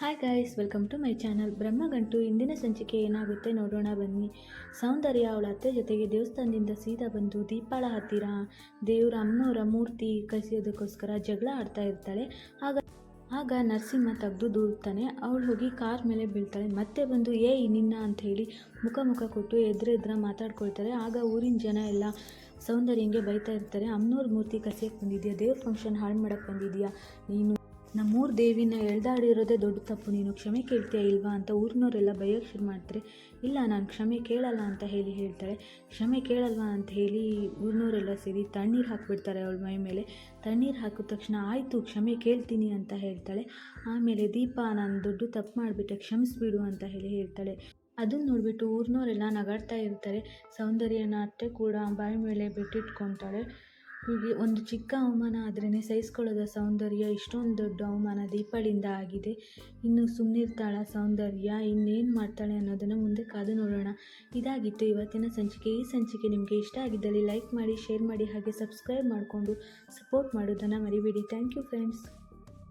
Hi guys welcome to my channel Brahmagantu ಇಂದಿನ ಸಂಚಿಕೆ ಏನಾಗುತ್ತೆ ನೋಡೋಣ ಬನ್ನಿ. ಸೌಂದರ್ಯ ಅವಳ ಅತ್ತೆ ಜೊತೆಗೆ ದೇವಸ್ಥಾನದಿಂದ ಸೀದಾ ಬಂದು ದೀಪಾಳ ಹತ್ತಿರ ದೇವರ ಅಮ್ಮನವರ ಮೂರ್ತಿ ಕಸಿಯೋದಕ್ಕೋಸ್ಕರ ಜಗಳ ಆಡ್ತಾ ಇರ್ತಾಳೆ. ಆಗ ಆಗ ನರಸಿಂಹ ತೆಗೆದು ದೂರುತ್ತಾನೆ ಅವಳು ಹೋಗಿ ಕಾರ್ ಮೇಲೆ ಬೀಳ್ತಾಳೆ. ಮತ್ತೆ ಬಂದು ಏಯ್ ನಿನ್ನ ಅಂತ ಹೇಳಿ ಮುಖ ಮುಖ ಕೊಟ್ಟು ಎದುರು ಎದುರ ಮಾತಾಡ್ಕೊಳ್ತಾರೆ. ಆಗ ಊರಿನ ಜನ ಎಲ್ಲ ಸೌಂದರ್ಯಂಗೆ ಬೈತಾ ಇರ್ತಾರೆ. ಅಮ್ಮನವ್ರ ಮೂರ್ತಿ ಕಸಿಯಕ್ಕೆ ಬಂದಿದೆಯಾ? ದೇವ್ರ ಫಂಕ್ಷನ್ ಹಾಳು ಮಾಡಕ್ಕೆ ಬಂದಿದೆಯಾ? ನೀನು ನಮ್ಮೂರು ದೇವಿನ ಎಳ್ದಾಡಿರೋದೇ ದೊಡ್ಡ ತಪ್ಪು. ನೀನು ಕ್ಷಮೆ ಕೇಳ್ತೀಯ ಇಲ್ವಾ ಅಂತ ಊರಿನವರೆಲ್ಲ ಬೈಯೋಕ್ಕೆ ಶುರು ಮಾಡ್ತಾರೆ. ಇಲ್ಲ, ನಾನು ಕ್ಷಮೆ ಕೇಳಲ್ಲ ಅಂತ ಹೇಳಿ ಹೇಳ್ತಾಳೆ ಕ್ಷಮೆ ಕೇಳಲ್ವಾ ಅಂತ ಹೇಳಿ ಊರಿನವರೆಲ್ಲ ಸೇರಿ ತಣ್ಣೀರು ಹಾಕಿಬಿಡ್ತಾರೆ ಅವಳ ಮೈ ಮೇಲೆ. ತಣ್ಣೀರು ಹಾಕಿದ ತಕ್ಷಣ, ಆಯಿತು, ಕ್ಷಮೆ ಕೇಳ್ತೀನಿ ಅಂತ ಹೇಳ್ತಾಳೆ. ಆಮೇಲೆ, ದೀಪ, ನಾನು ದೊಡ್ಡ ತಪ್ಪು ಮಾಡಿಬಿಟ್ಟೆ, ಕ್ಷಮಿಸ್ಬಿಡು ಅಂತ ಹೇಳಿ ಹೇಳ್ತಾಳೆ. ಅದನ್ನು ನೋಡಿಬಿಟ್ಟು ಊರಿನವರೆಲ್ಲ ನಗಾಡ್ತಾ ಇರ್ತಾರೆ. ಸೌಂದರ್ಯನ ಅತ್ತೆ ಕೂಡ ಬಾಯಿ ಮೇಲೆ ಬಿಟ್ಟಿಟ್ಕೊತಾಳೆ. ಹೀಗೆ ಒಂದು ಚಿಕ್ಕ ಅವಮಾನ ಆದ್ರೇ ಸಹಿಸ್ಕೊಳ್ಳೋದ ಸೌಂದರ್ಯ ಇಷ್ಟೊಂದು ದೊಡ್ಡ ಅವಮಾನ ದೀಪಾಳಿಂದ ಆಗಿದೆ. ಇನ್ನು ಸುಮ್ಮನಿರ್ತಾಳ ಸೌಂದರ್ಯ, ಇನ್ನೇನು ಮಾಡ್ತಾಳೆ ಅನ್ನೋದನ್ನು ಮುಂದೆ ಕಾದು ನೋಡೋಣ. ಇದಾಗಿತ್ತು ಇವತ್ತಿನ ಸಂಚಿಕೆ. ಈ ಸಂಚಿಕೆ ನಿಮಗೆ ಇಷ್ಟ ಆಗಿದ್ದಲ್ಲಿ ಲೈಕ್ ಮಾಡಿ, ಶೇರ್ ಮಾಡಿ ಹಾಗೆ ಸಬ್ಸ್ಕ್ರೈಬ್ ಮಾಡಿಕೊಂಡು ಸಪೋರ್ಟ್ ಮಾಡೋದನ್ನು ಮರಿಬೇಡಿ. Thank you friends.